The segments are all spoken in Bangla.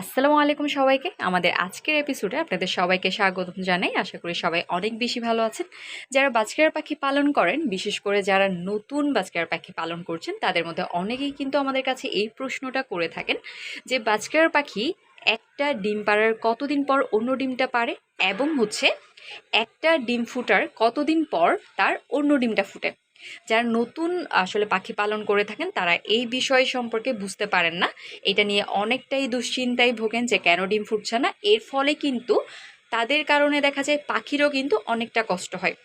আসসালামু আলাইকুম সবাইকে। আমাদের আজকের এপিসোডে আপনাদের সবাইকে স্বাগত জানাই। আশা করি সবাই অনেক বেশি ভালো আছেন। যারা বাজকের পাখি পালন করেন, বিশেষ করে যারা নতুন বাজকের পাখি পালন করছেন, তাদের মধ্যে অনেকেই কিন্তু আমাদের কাছে এই প্রশ্নটা করে থাকেন যে বাজকের পাখি একটা ডিম পাড়ার কতদিন পর অন্য ডিমটা পারে এবং হচ্ছে একটা ডিম ফুটার কতদিন পর তার অন্য ডিমটা ফুটে? যারা নতুন আসলে পাখি পালন করে থাকেন, তারা এই বিষয় সম্পর্কে বুঝতে পারেন না। এটা নিয়ে অনেকটাই দুশ্চিন্তায় ভোগেন যে, কেন ডিম ফুটছে না? এর ফলে কিন্তু তাদের কারণে দেখা যায় পাখিরও কিন্তু অনেকটা কষ্ট হয়।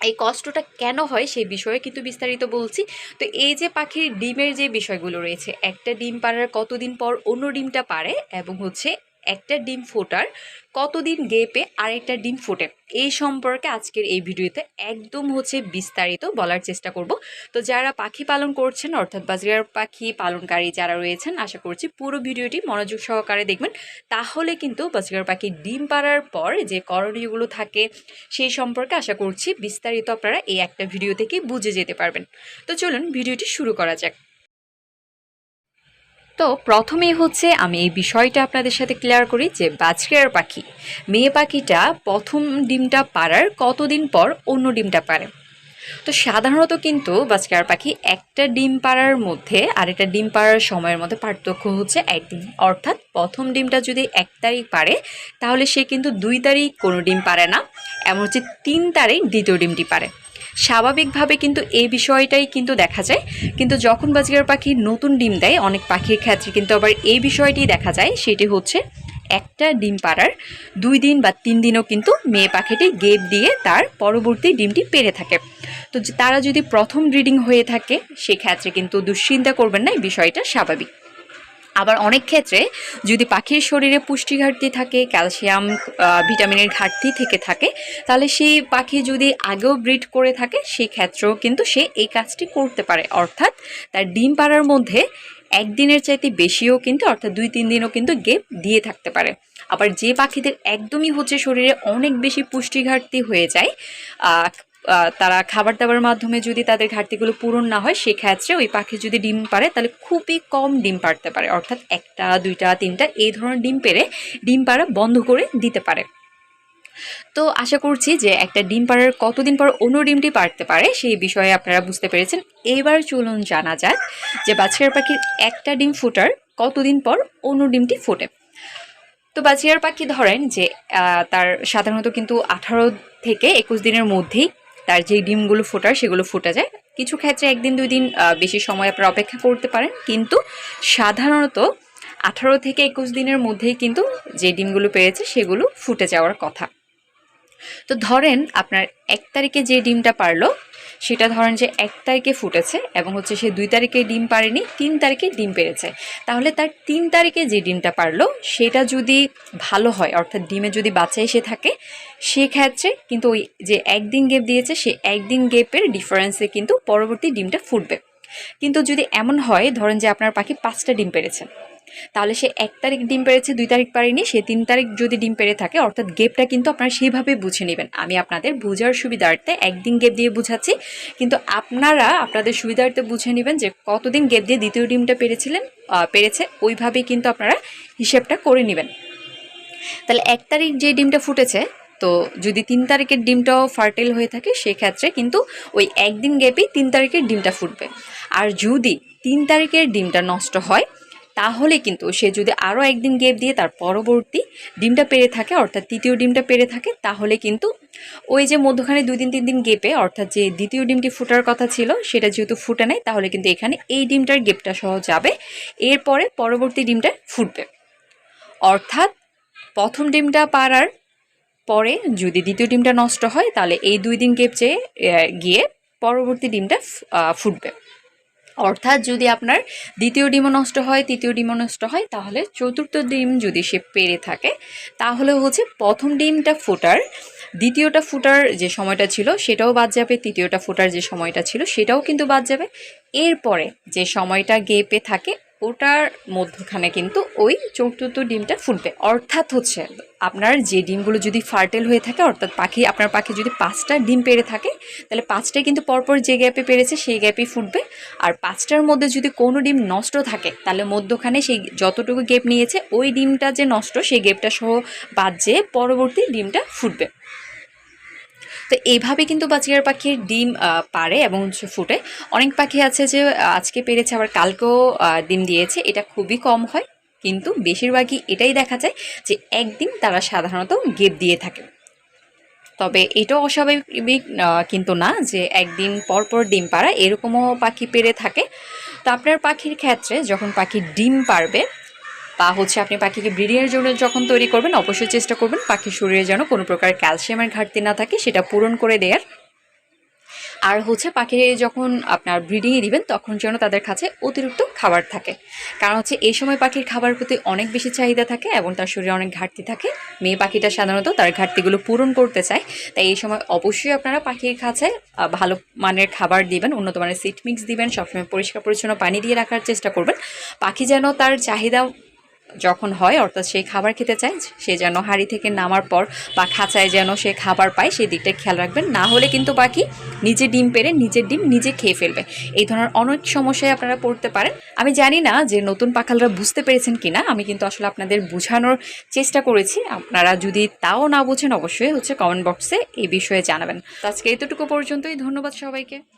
এই কষ্টটা কেন হয় সেই বিষয়ে কিন্তু বিস্তারিত বলছি। তো এই যে পাখির ডিমের যে বিষয়গুলো রয়েছে, একটা ডিম পাড়ার কতদিন পর অন্য ডিমটা পারে এবং হচ্ছে একটা ডিম ফোটার, কতদিন গেপে আরেকটা ডিম ফোটে। এই সম্পর্কে আজকের এই ভিডিওতে একদম হচ্ছে বিস্তারিত বলার চেষ্টা করব। তো যারা পাখি পালন করছেন, অর্থাৎ বাজরিয়ার পাখি পালনকারী যারা রয়েছেন, আশা করছি পুরো ভিডিওটি মনোযোগ সহকারে দেখবেন। তাহলে কিন্তু বাজরিয়ার পাখি ডিম পাড়ার পর যে করণীয়গুলো থাকে, সেই সম্পর্কে আশা করছি বিস্তারিত আপনারা এই একটা ভিডিও থেকে বুঝে যেতে পারবেন। তো চলুন ভিডিওটি শুরু করা যাক। তো প্রথমেই হচ্ছে আমি এই বিষয়টা আপনাদের সাথে ক্লিয়ার করি যে বাজকের পাখি, মেয়ে পাখিটা প্রথম ডিমটা পাড়ার কতদিন পর অন্য ডিমটা পারে তো সাধারণত কিন্তু বাজকার পাখি একটা ডিম পাড়ার মধ্যে আর একটা ডিম পাড়ার সময়ের মধ্যে পার্থক্য হচ্ছে একদিন। অর্থাৎ প্রথম ডিমটা যদি এক তারিখ পারে তাহলে সে কিন্তু দুই তারিখ কোনো ডিম পারে না, এমন হচ্ছে তিন তারিখ দ্বিতীয় ডিমটি পারে স্বাভাবিকভাবে কিন্তু এই বিষয়টাই কিন্তু দেখা যায়। কিন্তু যখন বাজিকার পাখি নতুন ডিম দেয়, অনেক পাখির ক্ষেত্রে কিন্তু আবার এই বিষয়টি দেখা যায়, সেটি হচ্ছে একটা ডিম পাড়ার দুই দিন বা তিন দিনও কিন্তু মেয়ে পাখিটি গেপ দিয়ে তার পরবর্তী ডিমটি পেরে থাকে। তো তারা যদি প্রথম ব্রিডিং হয়ে থাকে, সেক্ষেত্রে কিন্তু দুশ্চিন্তা করবেন না, এই বিষয়টা স্বাভাবিক। আবার অনেক ক্ষেত্রে যদি পাখির শরীরে পুষ্টি ঘাটতি থাকে, ক্যালসিয়াম ভিটামিনের ঘাটতি থেকে থাকে, তাহলে সেই পাখি যদি আগেও ব্রিড করে থাকে, সেই ক্ষেত্রেও কিন্তু সে এই কাজটি করতে পারে। অর্থাৎ তার ডিম পাড়ার মধ্যে একদিনের চাইতে বেশিও কিন্তু, অর্থাৎ দুই, তিন দিনও কিন্তু গেপ দিয়ে থাকতে পারে। আবার যে পাখিদের একদমই হচ্ছে শরীরে অনেক বেশি পুষ্টি ঘাটতি হয়ে যায় তারা খাবার দাবার মাধ্যমে যদি তাদের ঘাটতিগুলো পূরণ না হয়, সেক্ষেত্রে ওই পাখি যদি ডিম পারে তাহলে খুবই কম ডিম পারতে পারে। অর্থাৎ একটা, দুইটা, তিনটা, এই ধরনের ডিম পেরে ডিম পাড়া বন্ধ করে দিতে পারে। তো আশা করছি যে একটা ডিম পাড়ার কতদিন পর অন্য ডিমটি পারতে পারে, সেই বিষয়ে আপনারা বুঝতে পেরেছেন। এবার চলুন জানা যাক যে বাছিয়ার পাখির একটা ডিম ফোটার কতদিন পর অন্য ডিমটি ফোটে। তো বাছিয়ার পাখি ধরেন যে তার সাধারণত কিন্তু আঠারো থেকে একুশ দিনের মধ্যেই তার যে ডিমগুলো ফোটার সেগুলো ফোটা যায়। কিছু ক্ষেত্রে একদিন দুই দিন বেশি সময় আপনারা অপেক্ষা করতে পারেন। কিন্তু সাধারণত আঠারো থেকে একুশ দিনের মধ্যেই কিন্তু যে ডিমগুলো পেয়েছে সেগুলো ফুটে যাওয়ার কথা। তো ধরেন আপনার এক তারিখে যে ডিমটা পারল সেটা ধরেন যে এক তারিখে ফুটেছে এবং হচ্ছে সে দুই তারিখে ডিম পারেনি, তিন তারিখে ডিম পেরেছে। তাহলে তার তিন তারিখে যে ডিমটা পারল, সেটা যদি ভালো হয়, অর্থাৎ ডিমে যদি বাচ্চা এসে থাকে সে সেক্ষেত্রে কিন্তু ওই যে একদিন গেপ দিয়েছে, সে একদিন গেপের ডিফারেন্সে কিন্তু পরবর্তী ডিমটা ফুটবে। কিন্তু যদি এমন হয়, ধরেন যে আপনার পাখি পাঁচটা ডিম পেরেছে তাহলে সে এক তারিখ ডিম পেরেছে, দুই তারিখ পারেনি, সে তিন তারিখ যদি ডিম পেরে থাকে, অর্থাৎ গেপটা কিন্তু আপনারা সেইভাবে বুঝে নেবেন। আমি আপনাদের বোঝার সুবিধার্থে একদিন গেপ দিয়ে বুঝাচ্ছি, কিন্তু আপনারা আপনাদের সুবিধার্থে বুঝে নেবেন যে কতদিন গেপ দিয়ে দ্বিতীয় ডিমটা পেরেছিলেন পেরেছে ওইভাবেই কিন্তু আপনারা হিসেবটা করে নেবেন। তাহলে এক তারিখ যে ডিমটা ফুটেছে, তো যদি তিন তারিখের ডিমটাও ফার্টাইল হয়ে থাকে, সেক্ষেত্রে কিন্তু ওই একদিন গ্যাপেই তিন তারিখের ডিমটা ফুটবে। আর যদি তিন তারিখের ডিমটা নষ্ট হয় তাহলে কিন্তু সে যদি আরও একদিন গ্যাপ দিয়ে তার পরবর্তী ডিমটা পেরে থাকে, অর্থাৎ তৃতীয় ডিমটা পেরে থাকে, তাহলে কিন্তু ওই যে মধ্যখানে দুই দিন, তিন দিন গেপে অর্থাৎ যে দ্বিতীয় ডিমটি ফুটার কথা ছিল, সেটা যেহেতু ফুটে নেয় তাহলে কিন্তু এখানে এই ডিমটার গেপটা সহ যাবে। এরপরে পরবর্তী ডিমটা ফুটবে। অর্থাৎ প্রথম ডিমটা পারার পরে যদি দ্বিতীয় ডিমটা নষ্ট হয়, তাহলে এই দুই দিন গেপ চেয়ে গিয়ে পরবর্তী ডিমটা ফুটবে। অর্থাৎ যদি আপনার দ্বিতীয় ডিমও নষ্ট হয়, তৃতীয় ডিমও নষ্ট হয়, তাহলে চতুর্থ ডিম যদি সে পেরে থাকে, তাহলে হচ্ছে প্রথম ডিমটা ফোটার, দ্বিতীয়টা ফোটার যে সময়টা ছিল, সেটাও বাদ যাবে, তৃতীয়টা ফোটার যে সময়টা ছিল, সেটাও কিন্তু বাদ যাবে। এরপরে যে সময়টা গেপে থাকে ওটার মধ্যখানে কিন্তু ওই চতুর্থ ডিমটা ফুটবে। অর্থাৎ হচ্ছে আপনার যে ডিমগুলো যদি ফার্টেল হয়ে থাকে, অর্থাৎ পাখি, আপনার পাখি যদি পাঁচটা ডিম পেড়ে থাকে, তাহলে পাঁচটাই কিন্তু পরপর যে গ্যাপে পেরেছে সেই গ্যাপেই ফুটবে। আর পাঁচটার মধ্যে যদি কোনো ডিম নষ্ট থাকে, তাহলে মধ্যখানে সেই যতটুকু গ্যাপ নিয়েছে, ওই ডিমটা যে নষ্ট, সেই গ্যাপটা সহ বাদ যেয়ে পরবর্তী ডিমটা ফুটবে। তো এইভাবে কিন্তু বাচিকার পাখির ডিম পারে এবং ফুটে। অনেক পাখি আছে যে আজকে পেরেছে, আবার কালকেও ডিম দিয়েছে। এটা খুবই কম হয়, কিন্তু বেশিরভাগই এটাই দেখা যায় যে, একদিন তারা সাধারণত গেপ দিয়ে থাকে। তবে এটাও অস্বাভাবিক কিন্তু না যে, একদিন পর পর ডিম পাড়া এরকমও পাখি পেরে থাকে। তো আপনার পাখির ক্ষেত্রে যখন পাখি ডিম পারবে বা হচ্ছে আপনি পাখিকে ব্রিডিংয়ের জন্য যখন তৈরি করবেন, অবশ্যই চেষ্টা করবেন পাখির শরীরে যেন কোনো প্রকার ক্যালসিয়ামের ঘাটতি না থাকে, সেটা পূরণ করে দেওয়ার আর হচ্ছে পাখি যখন আপনার ব্রিডিংয়ে দিবেন, তখন যেন তাদের কাছে অতিরিক্ত খাবার থাকে। কারণ হচ্ছে এই সময় পাখির খাবার প্রতি অনেক বেশি চাহিদা থাকে এবং তার শরীরে অনেক ঘাটতি থাকে। মেয়ে পাখিটা সাধারণত তার ঘাটতিগুলো পূরণ করতে চায়। তাই এই সময় অবশ্যই আপনারা পাখির কাছে ভালো মানের খাবার দিবেন উন্নত মানের সিট মিক্স দিবেন, সবসময় পরিষ্কার পরিচ্ছন্ন পানি দিয়ে রাখার চেষ্টা করবেন। পাখি যেন তার চাহিদা যখন হয়, অর্থাৎ সেই খাবার খেতে চায়, সে যেন হাঁড়ি থেকে নামার পর বা খাঁচায় যেন সে খাবার পায় সেই দিকটা খেয়াল রাখবেন। না হলে কিন্তু পাখি নিজে ডিম পেরে নিজের ডিম নিজে খেয়ে ফেলবে। এই ধরনের অনেক সমস্যায় আপনারা পড়তে পারেন। আমি জানি না যে নতুন পাখালরা বুঝতে পেরেছেন কিনা, আমি কিন্তু আসলে আপনাদের বোঝানোর চেষ্টা করেছি। আপনারা যদি তাও না বুঝেন, অবশ্যই হচ্ছে কমেন্ট বক্সে এই বিষয়ে জানাবেন। আজকে এতটুকু পর্যন্তই, ধন্যবাদ সবাইকে।